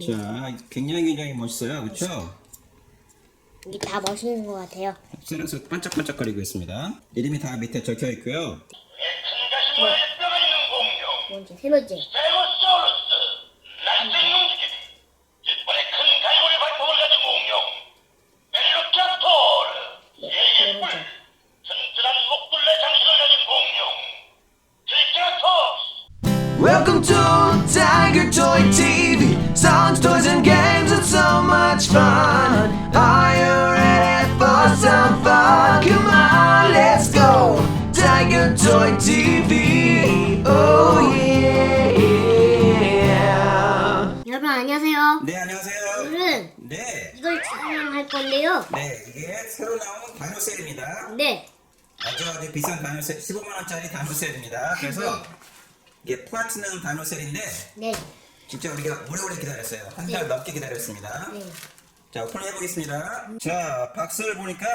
자, 굉장히 굉장히 멋있어요. 그렇죠? 이게 다 멋있는 것 같아요. 셀에서 반짝반짝거리고 있습니다. 이름이 다 밑에 적혀 있고요. 큰가시모의 뼈가 있는 공룡 먼저 세 번째. 스테고사우루스 날쌘 움직임 이번에 큰 갈고리 발톱을 가진 공룡 벨로키아토르 네, 세 예예뿔 번째. 튼튼한 목둘레 장식을 가진 공룡 트리케라톱스 Welcome to Tiger Toy TV. Songs, toys, and games, and so much fun. Are you ready for some fun? Come on, let's go. Tiger Toy TV. Oh yeah. 여러분 안녕하세요. 네, 안녕하세요. 오늘은 네. 이걸 촬영할 건데요. 네, 이게 새로 나온 다노셀입니다. 네. 아주 아주 비싼 다노셀, 15만 원짜리 다노셀입니다. 그래서 이게 플라티넘 다노셀인데 네. 진짜 우리가 오래오래 기다렸어요. 한 달 넘게 기다렸습니다. 네. 자, 오픈을 해보겠습니다. 자, 박스를 보니까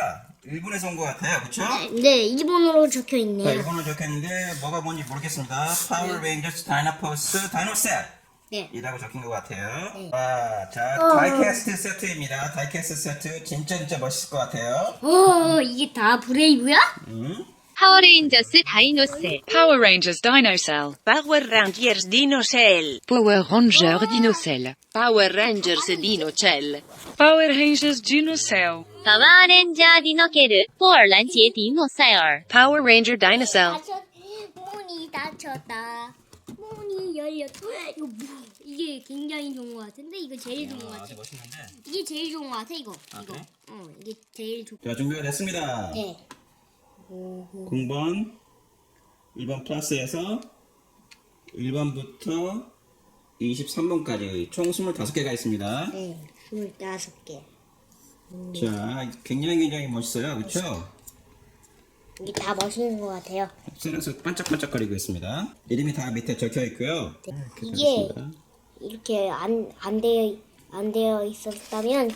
일본에서 온 것 같아요. 그쵸? 네, 일본어로 적혀 자, 있네요. 일본어 적혀있는데 뭐가 뭔지 모르겠습니다. 파워 레인저스 다이나포스 다이노셀 네. 이라고 적힌 것 같아요. 네. 와, 자, 어. 다이캐스트 세트입니다. 다이캐스트 세트 진짜 진짜 멋있을 것 같아요. 어, 이게 다 브레이브야? 음? 파워레인저스 다이노셀 Power Rangers Dinocell. Power Rangers Dinocell. Power Ranger 디노셀 Power Rangers Dinocell. Power Rangers Dinocell. パワーレンジャーディノケル포얼 란지의 디노셀 Power Ranger Dinocell. 닫혔, 문이 닫혔다. 문이 열렸다. 이거 뭐, 이게 굉장히 좋은 것 같은데 이거 제일 좋은 것 같아. 아주 멋있는데. 이게 제일 좋은 것 같아 이거. 이거. 그래? 어, 이게 제일 좋. 자, 준비가 됐습니다. 네. 0번, 1번 플러스에서 1번부터 23번까지 총 25개가 있습니다. 네. 스물다섯 개. 자, 굉장히 굉장히 멋있어요. 그렇죠? 이게 다 멋있는 것 같아요. 셀에서 반짝반짝거리고 있습니다. 이름이 다 밑에 적혀 있고요. 이게 그렇습니다. 이렇게 안, 안 되어, 안 되어 있었다면,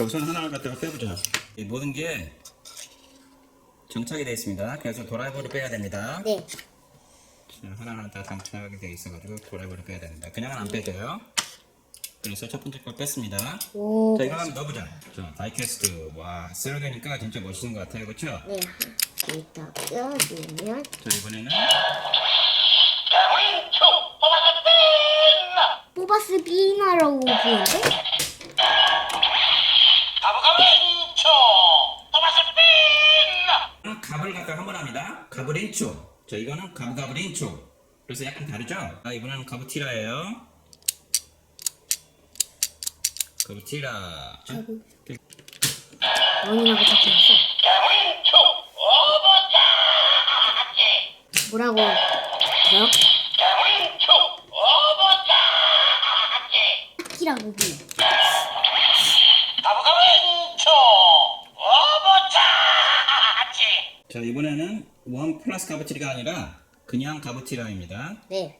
자, 우선 하나를 갖다가 빼보자. 이 모든 게 정착이 되어 있습니다. 그래서 드라이버를 빼야 됩니다. 네. 자, 하나하나 다 장착이 되어 있어가지고 드라이버를 빼야 됩니다. 그냥은 안 빼져요. 그래서 첫 번째 걸 뺐습니다. 오, 자, 이거 한번 넣어보자. 자, 다이캐스트. 와, 세로되니까 진짜 멋있는 것 같아요. 그렇죠? 네. 여기다 껴주면, 자, 이번에는 뽑아서 비나라고 부르는데? 뺀나 갑을 갖다 한번 합니다. 인초. 자, 이거는 가부가불 인초. 그래서 약간 다르죠? 아, 이번에는. 자, 원이라고 적혀있어. 가문초 오버차지 뭐라고? 그래요? 자, 이번에는 원 플러스 가부티라가 아니라 그냥 가부티라입니다. 네.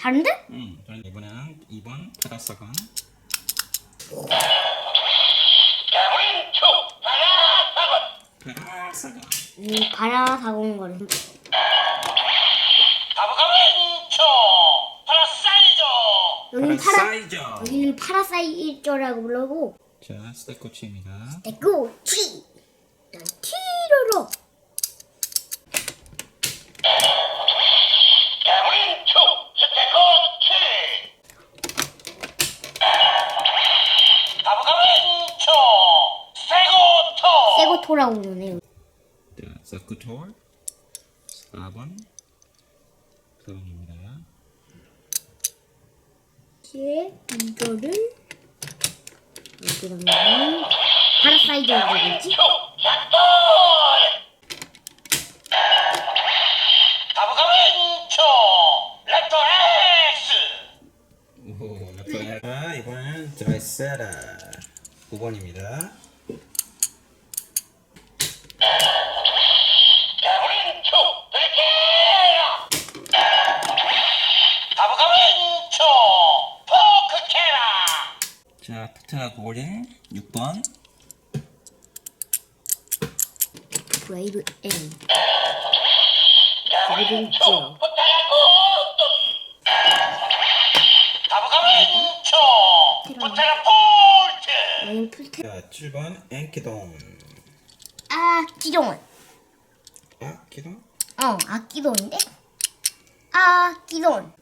다른데? 음, 저는 이번에는 2번 파라사건. 가문초 바라사건 파라사건. 음, 바라 사온 거는. 가부가문초 파라사이저 여기는 파라, 파라사이저. 여기는 파라사이저라고 부르고, 자! 가문초 스테코치 가부가문초 세고토 세고토라고 부르네요. 자, 서쿠톨 4번 그건입니다. 이제 이거를, 가부가문초 렉터 X 오, 나쁘다. 이번엔 드레세라 9번입니다. 6번. 브레이브 A. 브레이브 풀테. 자, 7번 앵키동. 아, 기동은. 아, 기동? 어, 악기동인데? 아, 기동.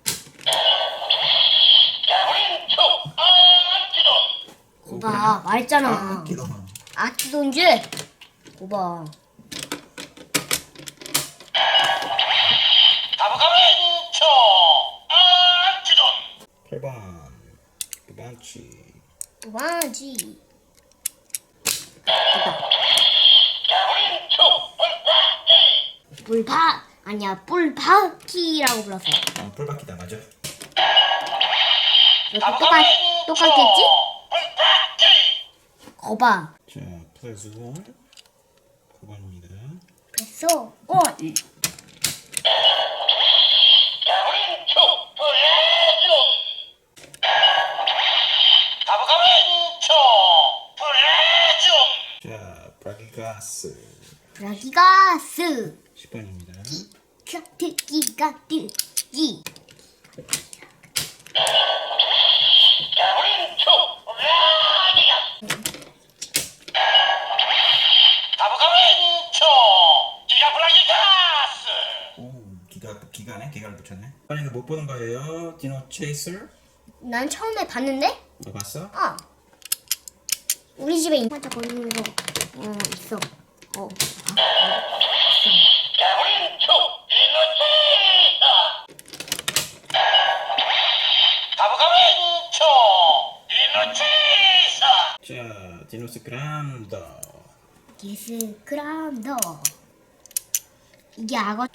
봐, 말했잖아. 8번 두반치. 뭐하지? 가브린초 폴파티 뿔파 아니야 뿔바퀴라고 불렀어. 어, 뿔바퀴다 맞아. 똑같 똑같겠지? 거봐. 자, 1. 9번입니다. 됐어. 어. 자, 브라기가스. 브라기가 스. 10번입니다. 특기가 뜨기. 가브린 가보가면초 기가 플라기 가스 오, 기가 기가네. 기가를 붙였네. 아니 이거 못 보는 거예요. 디노 체이서. 난 처음에 봤는데? 너 봤어? 어. 우리 집에 거리는 거 어, 있어. 어. 자, 디노스 그란더. 예스 그란더 이게 악어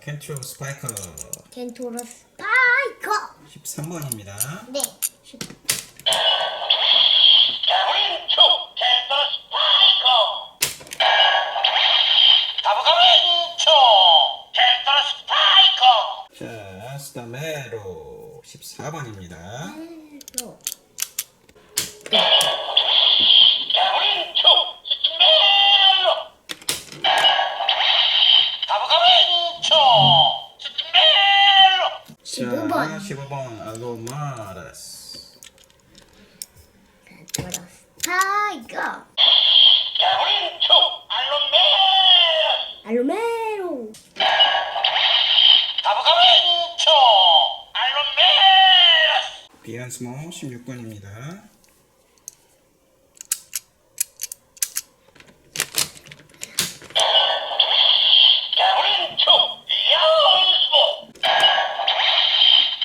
켄트로 스파이커 겐토로 스파이커 13번입니다. 네. 10. 14번입니다. 또. 가브린초 스티멜로 가보가면초 스티멜로 15번. 15번 알로마 비안스모 16번입니다. 가브린초 연수보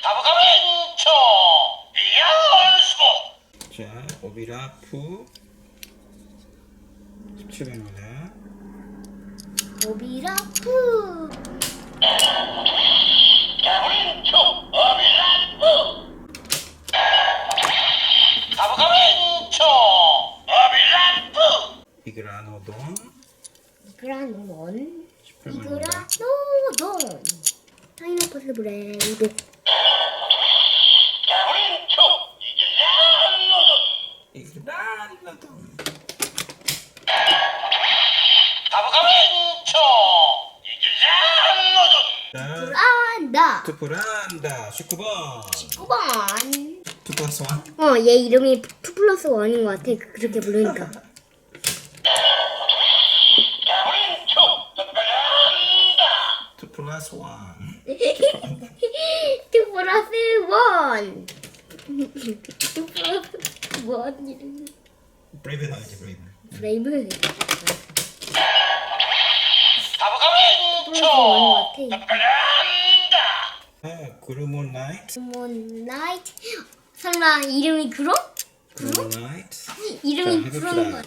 가보가면초 연수보 자, 오비라프 17번입니다. 오비라프. 그라노돈 이그라노돈. 18번입니다. 이그라노돈. 파이너플 브레이드. 가브린초 이글란노돈 이그라노돈. 가보가면초 이글란노돈 자, 안다. 투프란다 19번. 9번. 투 플러스 1. 어, 얘 이름이 투 플러스 원인 것 같아. 그- 그렇게 부르니까. 1. 투 플러스 원. 투 플러스 원 이름. 브레이브 나오지 브레이브. 브레이브. 것 같아. 아, 그루몬 나이트. 문라이트. 설마 이름이 그럼? 그루몬 나이트. 이름이 자, 그런 거.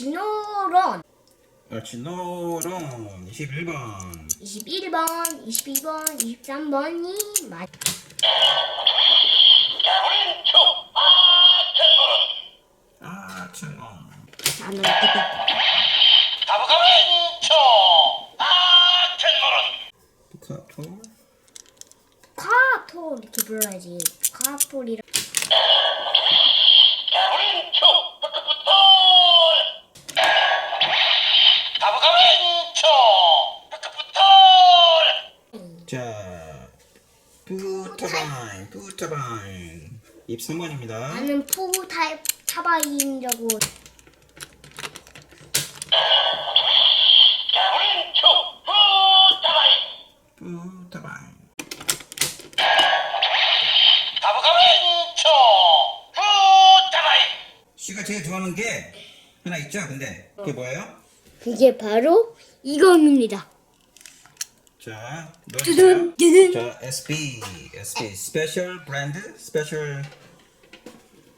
11번. 아, 알치노론. 그렇지 노롱 21번 21번, 22번, 23번이 맞. 아 자, 안 카토 이렇게 불러야지. 카토리라. 부터바인 23번입니다 나는 푸 타입 차바인이라고. 가브린 초 부타바이 부터바인 가브가브린 초 부타바이 씨가 제일 좋아하는 게 하나 있죠 근데 그게 뭐예요? 그게 바로 이겁니다. 자 넣어주세요 두둔. 자 SB SB 스페셜 브랜드 스페셜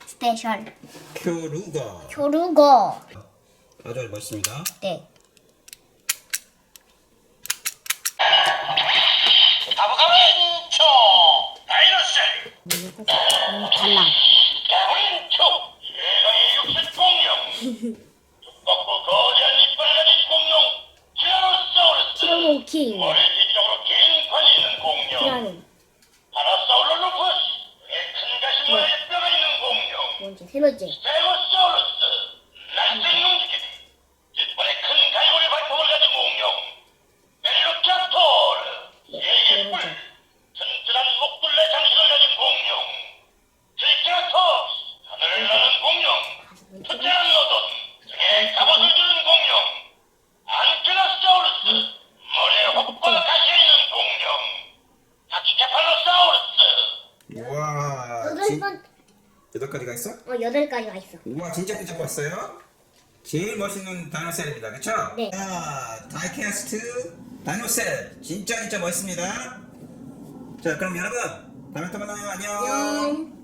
스페셜. 큐루거 조르거. 아주 멋있습니다 네. 초 달라. 가브린 초 공룡 번째, 가지가 있어? 어, 여덟 가지가 있어. 우와 진짜 진짜 봤어요? 제일 멋있는 다이노셀입니다 그쵸? 네. 자 다이캐스트 다이노셀 진짜 진짜 멋있습니다 자 그럼 여러분 다음에 또 만나요 안녕 짠.